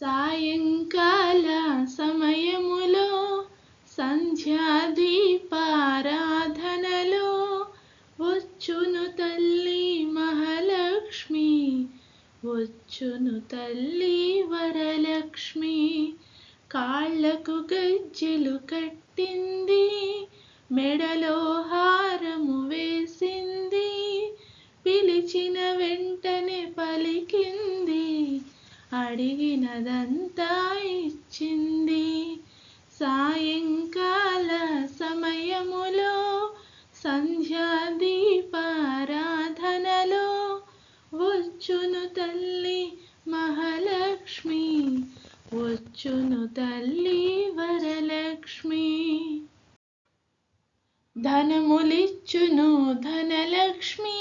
సాయంకాల సమయములో సంధ్యాదీపారాధనలో వచ్చును తల్లి మహాలక్ష్మి వచ్చును తల్లి వరలక్ష్మి. కాళ్ళకు గజ్జెలు కట్టింది మెడలో హారము వేసింది. పిలిచిన వెంటనే పలికింది అడిగినదంతా ఇచ్చింది సాయంకాల సమయములో సంధ్యాదీపారాధనలో వచ్చును తల్లి మహాలక్ష్మి వచ్చును తల్లి వరలక్ష్మి. ధనములిచ్చును ధనలక్ష్మి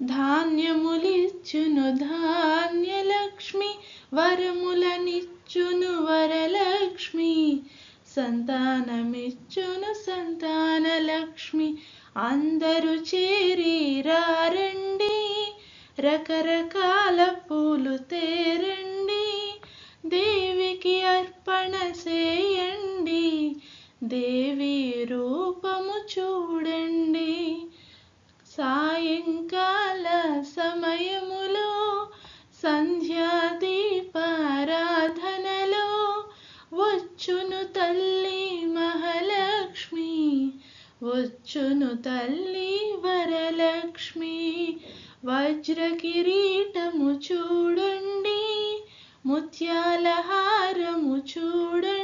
ధాన్యములిచ్చును ధాన్యలక్ష్మి వరములనిచ్చును వరలక్ష్మి సంతానమిచ్చును సంతానలక్ష్మి అందరూ చేరి రారండి రకరకాల పూలు తేరండి దేవికి అర్పణ చేయండి దేవి రూపము చూడండి సాయంకాలం సంధ్యాదీపారాధనలో వచ్చును తల్లి మహాలక్ష్మి వచ్చును తల్లి వరలక్ష్మి. వజ్ర కిరీటము చూడండి ముత్యాల హారము చూడండి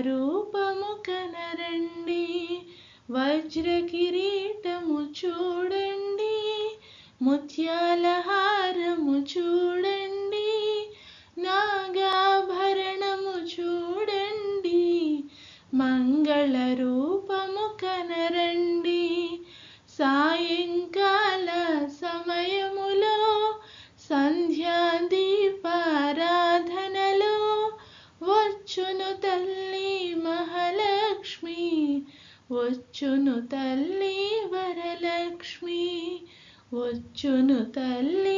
రూపము కనరండి వజ్ర కిరీటము చూడండి. ముత్యాల హారము చూడండి. నాగాభరణము చూడండి. మంగళ రూపము కనరండి సాయంకాల సమయములో సంధ్యాదీపారాధనలో వచ్చును తల్లి వచ్చును తల్లి వరలక్ష్మి వచ్చును తల్లి